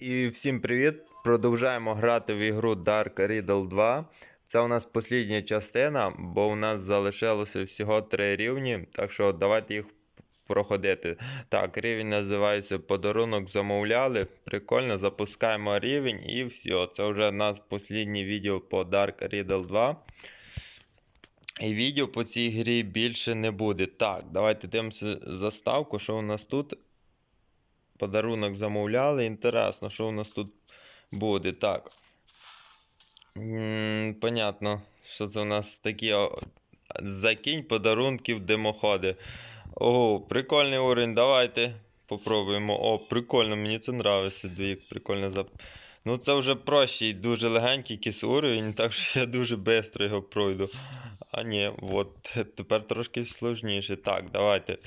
І всім привіт! Продовжаємо грати в ігру Dark Riddle 2. Це у нас послідня частина, бо у нас залишилося всього три рівні, так що давайте їх проходити. Так, рівень називається Подарунок замовляли. Прикольно, запускаємо рівень і все. Це вже у нас посліднє відео по Dark Riddle 2. І відео по цій грі більше не буде. Так, давайте дивимося заставку, що у нас тут. Подарунок замовляли. Інтересно, що у нас тут буде. Так. Понятно, що це у нас такі о, закинь подарунків димоходи. Ого, прикольний уровень. Давайте попробуємо. О, прикольно, мені це нравиться. Дві, прикольно зап... Ну, це вже прощий, дуже легенький якийсь уровень, так що я дуже швидко його пройду. А ні, от тепер трошки сложніше. Так, давайте.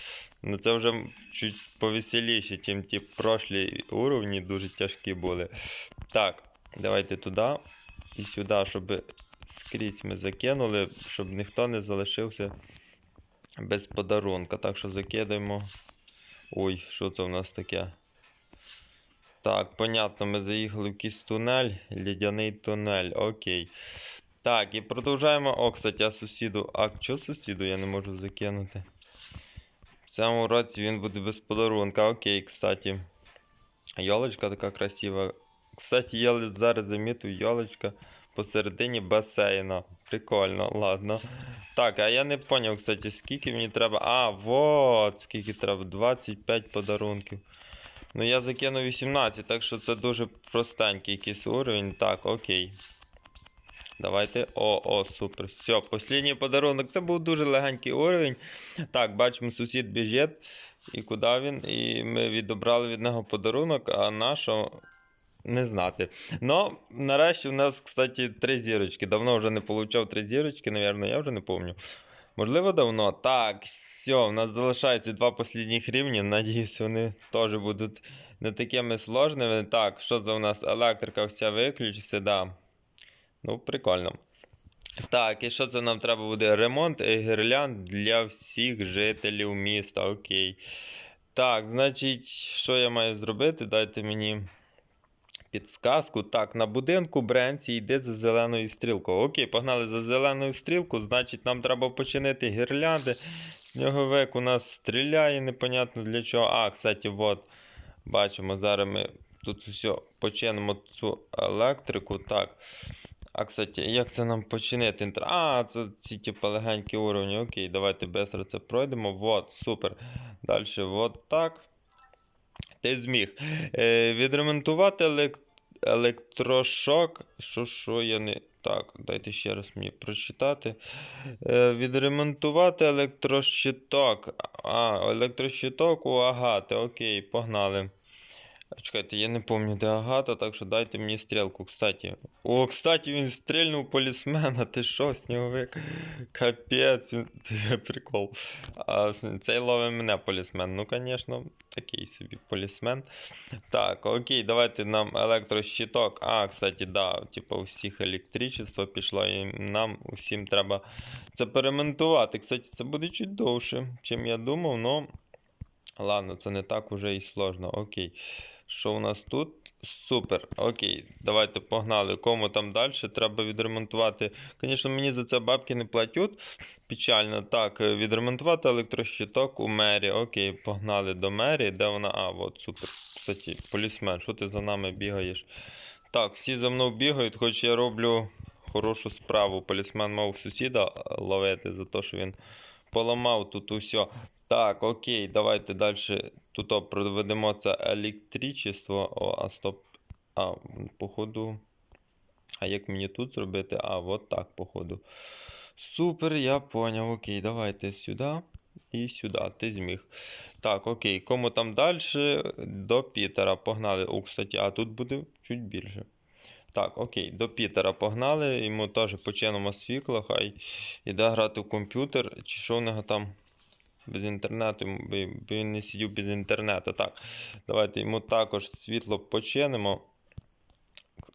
Ну це вже чуть повеселіше, чим ті прошлі уровні дуже тяжкі були. Так, давайте туди і сюди, щоб скрізь ми закинули, щоб ніхто не залишився без подарунка. Так що закидаємо. Ой, що це в нас таке? Так, понятно, ми заїхали в якийсь тунель, лідяний тунель, окей. Так, і продовжуємо. О, кстати, а сусіду. А що сусіду я не можу закинути? Цьому році він буде без подарунка. Окей, кстати. Йолочка така красива. Кстати, я зараз замітив йолочка посередині басейна. Прикольно, ладно. Так, а я не поняв, кстати, скільки мені треба. А, вот, скільки треба. 25 подарунків. Ну, я закинув 18, так що це дуже простенький якийсь уровень. Так, окей. Давайте. О, о, супер. Все, останній подарунок. Це був дуже легенький уровень. Так, бачимо, сусід біжить. І куди він? І ми відобрали від нього подарунок, а нашого не знати. Ну, нарешті у нас, кстати, три зірочки. Давно вже не получав три зірочки, напевно, я вже не пам'ятаю. Можливо, давно. Так, все, у нас залишається два останніх рівні. Надіюсь, вони теж будуть не такими сложними. Так, що за у нас? Електрика вся виключиться, да. Ну, прикольно. Так, і що це нам треба буде? Ремонт гірлянд для всіх жителів міста. Окей. Так, значить, що я маю зробити? Дайте мені підсказку. Так, на будинку Бренці йде за зеленою стрілкою. Окей, погнали за зеленою стрілкою. Значить, нам треба починити гірлянди. Сніговик у нас стріляє, непонятно для чого. А, кстати, от. Бачимо, зараз ми тут все починимо цю електрику. Так. А, кстати, як це нам починити? А, це ці типу легенькі уровні. Окей, давайте швидко це пройдемо. Вот, супер. Далі, от так. Ти зміг. Е, відремонтувати елек... електрошок. Що, що я не. Так, дайте ще раз мені прочитати. Е, відремонтувати електрощиток. А, електрощиток у Агати. Окей, погнали. Чекайте, я не пам'ятаю, де Агата, так що дайте мені стрілку, кстати. О, кстати, він стрільнув полісмена. Ти що, сніговик? Капець, він- прикол. А, цей ловить мене полісмен. Ну, звісно, такий собі полісмен. Так, окей, давайте нам електрощиток. А, кстати, да, типу, у всіх електричество пішло, і нам усім треба це перемонтувати. Кстати, це буде чуть довше, чим я думав, но. Ладно, це не так уже і сложно. Окей. Що у нас тут? Супер. Окей, давайте погнали. Кому там далі? Треба відремонтувати. Звісно, мені за це бабки не платять. Печально. Так, е, відремонтувати електрощиток у мері. Окей, погнали до мері. Де вона? А, от, супер. Кстати, полісмен, що ти за нами бігаєш? Так, всі за мною бігають, хоч я роблю хорошу справу. Полісмен мав сусіда е, ловити за те, що він поламав тут усе. Так, окей, давайте далі. Тут проведемо це електричество. О, а стоп. А, походу. А як мені тут зробити? А, от так, походу. Супер, я поняв. Окей, давайте сюди і сюди. Ти зміг. Так, окей, кому там далі? До Пітера. Погнали. О, кстати, а тут буде чуть більше. Так, окей, до Пітера погнали. Йому теж починимо світло, хай іде грати в комп'ютер. Чи що в нього там? Без інтернету, він не сидів без інтернету. Так, давайте йому також світло починимо.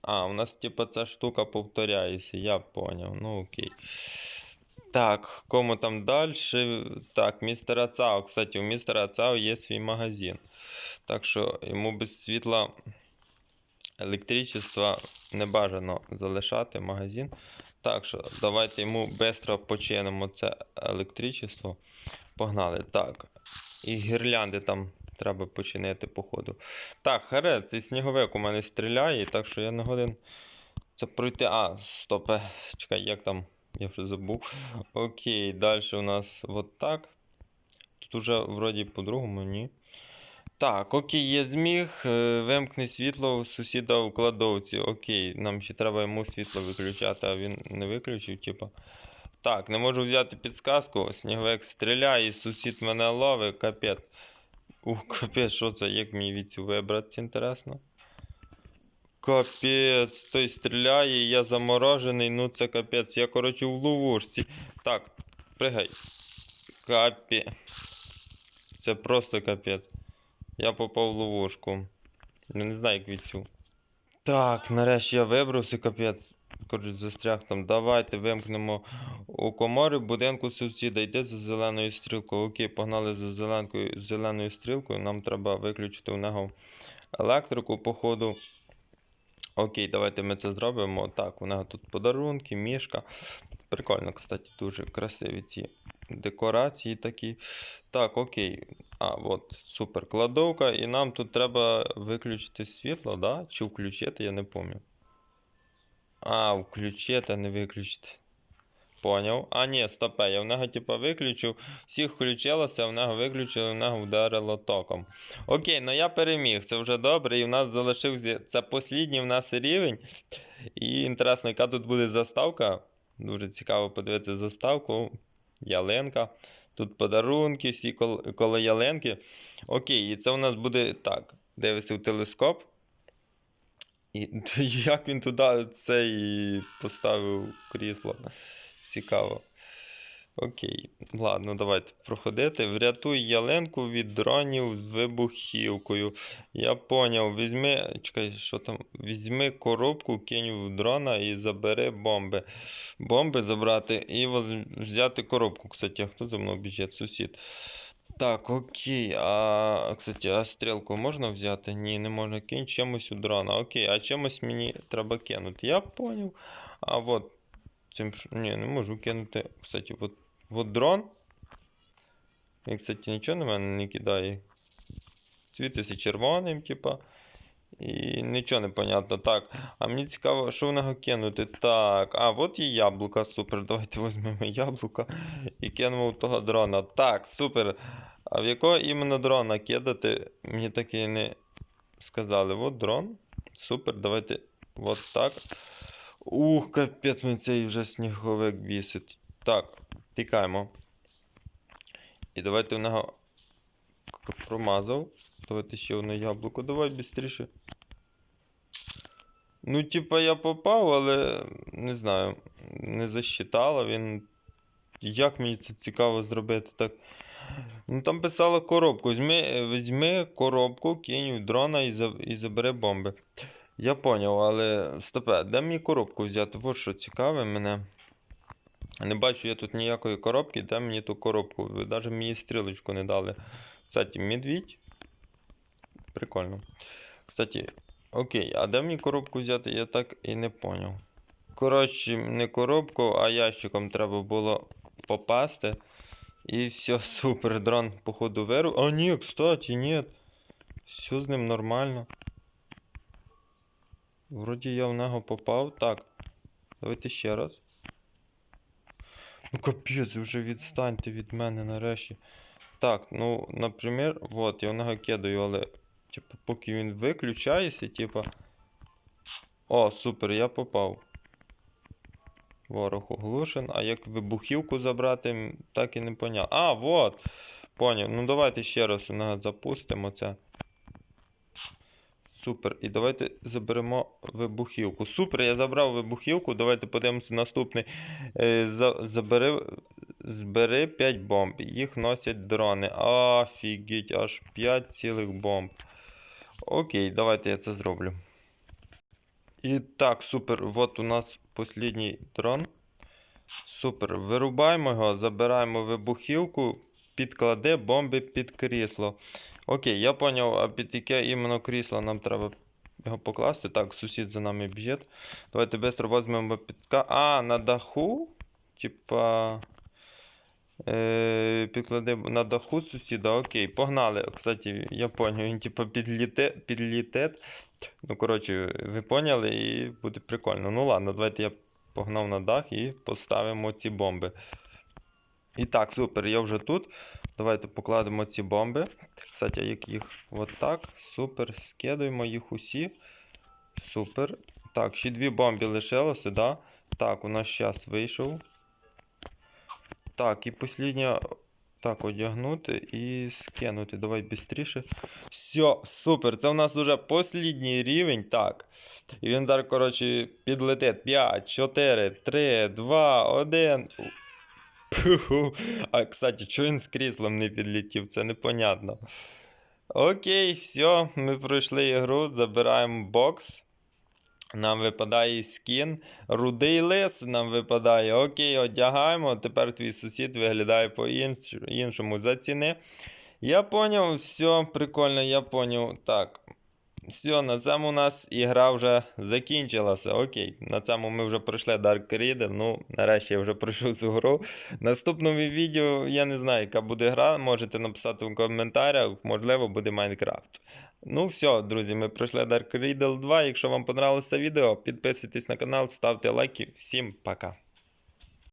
А, у нас, типа, ця штука повторяється, я поняв. Ну окей. Так, кому там далі? Так, містера Цао. Кстати, у містера Цао є свій магазин. Так що йому без світла електричества не бажано залишати магазин. Так що давайте йому швидко починимо це електричество. Погнали. Так. І гірлянди там треба починити, походу. Так, харе, цей сніговик у мене стріляє, так що я не годен це пройти. А, стопе. Чекай, як там? Я вже забув. Окей, далі у нас от так. Тут уже вроді по-другому, ні. Так, окей, я зміг. Е, Вимкни світло у сусіда у кладовці. Окей, нам ще треба йому світло виключати, а він не виключив, типа. Так, не можу взяти підсказку. Сніговик стріляє, сусід мене ловить, капець. Ух, капець, що це? Як мені від цю вибрати, інтересно? Капець, той стріляє, я заморожений, ну це капець. Я, коротше, в ловушці. Так, пригай. Капець. Це просто капець. Я попав в ловушку. Не знаю, як від цю. Так, нарешті я вибрався, капець. Коротше, застряг там. Давайте вимкнемо у комори будинку сусіда. Йди за зеленою стрілкою. Окей, погнали за зеленкою, зеленою стрілкою. Нам треба виключити у нього електрику, походу. Окей, давайте ми це зробимо. Так, у нього тут подарунки, мішка. Прикольно, кстати, дуже красиві ці декорації такі. Так, окей. А, от, супер кладовка. І нам тут треба виключити світло, да? Чи включити, я не пам'ятаю. А, включити, а не виключити. Поняв. А, ні, стопе, я в нього типа виключив. Всіх включилося, в нього виключили, в нього вдарило током. Окей, ну я переміг, це вже добре. І в нас залишився. Це послідній в нас рівень. І інтересно, яка тут буде заставка. Дуже цікаво подивитися заставку. Ялинка. Тут подарунки, всі коло яленки. Окей, і це у нас буде так. Дивишся у телескоп. І як він туди цей поставив крісло. Цікаво. Окей. Ладно, давайте проходити. Врятуй ялинку від дронів з вибухівкою. Я поняв. Візьми. Чекай, що там? Візьми коробку, кинь в дрона і забери бомби. Бомби забрати і воз- взяти коробку. Кстати, а хто за мною біжить? Сусід. Так, окей. А, кстати, а стрілку можна взяти? Ні, не можна. Кинь чимось у дрона. Окей, а чимось мені треба кинути. Я поняв. А от. Цим, ні, не можу кинути. Кстати, от, от дрон. Він, кстати, нічого на мене не кидає. Світиться червоним, типа. І нічого не понятно. Так, а мені цікаво, що в нього кинути. Так, а от і яблука, супер. Давайте візьмемо яблука і кинемо в того дрона. Так, супер. А в якого іменно дрона кидати? Мені так і не сказали. От дрон. Супер, давайте от так. Ух, капець, мене цей вже сніговик бісить. Так, тікаємо. І давайте в нього промазав. Давайте ще одне яблуко. Давай швидше. Ну, типа, я попав, але не знаю. Не засчитало він. Як мені це цікаво зробити так? Ну там писало коробку. Візьми, візьми коробку, кинь в дрона і, за, і забери бомби. Я поняв, але стопе, де мені коробку взяти? Вот що цікаве мене. Не бачу я тут ніякої коробки, де мені ту коробку? Ви навіть мені стрілочку не дали. Кстати, медвідь. Прикольно. Кстати, окей, а де мені коробку взяти, я так і не поняв. Коротше, не коробку, а ящиком треба було попасти. І все, супер, дрон, походу, виру. А ні, кстати, ні. Все з ним нормально. Вроді я в нього попав. Так. Давайте ще раз. Ну капець, вже відстаньте від мене нарешті. Так, ну, наприклад, вот, я в нього кидаю, але. Типа, поки він виключається, типа. О, супер, я попав. Ворог оглушен. А як вибухівку забрати, так і не поняв. А, вот! Поняв. Ну давайте ще раз запустимо це. Супер. І давайте заберемо вибухівку. Супер, я забрав вибухівку. Давайте подивимося наступний. Е, забери, збери 5 бомб. Їх носять дрони. Офігеть, аж 5 цілих бомб. Окей, давайте я це зроблю. І так, супер. Вот у нас послідній дрон. Супер. Вирубаємо його, забираємо вибухівку, підклади бомби під крісло. Окей, я поняв, а під яке іменно крісло нам треба його покласти. Так, сусід за нами б'є. Давайте швидко візьмемо підка. А, на даху? Типа. Е, на даху сусіда, окей, погнали. Кстати, я поняв, він типа підліте, підлітет. Ну, коротше, ви поняли, і буде прикольно. Ну ладно, давайте я погнав на дах і поставимо ці бомби. І так, супер, я вже тут. Давайте покладемо ці бомби. Кстати, як їх от так. Супер. Скидуємо їх усі. Супер. Так, ще дві бомби лишилося, да? Так, у нас час вийшов. Так, і послідня. Так, одягнути і скинути. Давай швидше. Все, супер. Це у нас вже послідній рівень. Так. І він зараз, коротше, підлетить. 5, 4, 3, 2, 1. Пуху. А, кстати, чого він з кріслом не підлетів? Це непонятно. Окей, все, ми пройшли ігру, забираємо бокс. Нам випадає скін. Рудий лис нам випадає. Окей, одягаємо. Тепер твій сусід виглядає по-іншому. Заціни. Я поняв, все, прикольно, я поняв. Так. Все, на цьому у нас ігра вже закінчилася. Окей, на цьому ми вже пройшли Dark Reader. Ну, нарешті я вже пройшов цю гру. Наступному відео я не знаю, яка буде гра. Можете написати в коментарях, можливо, буде Майнкрафт. Ну, все, друзі, ми пройшли Dark Riddle 2. Якщо вам понравилося відео, підписуйтесь на канал, ставте лайки. Всім пока.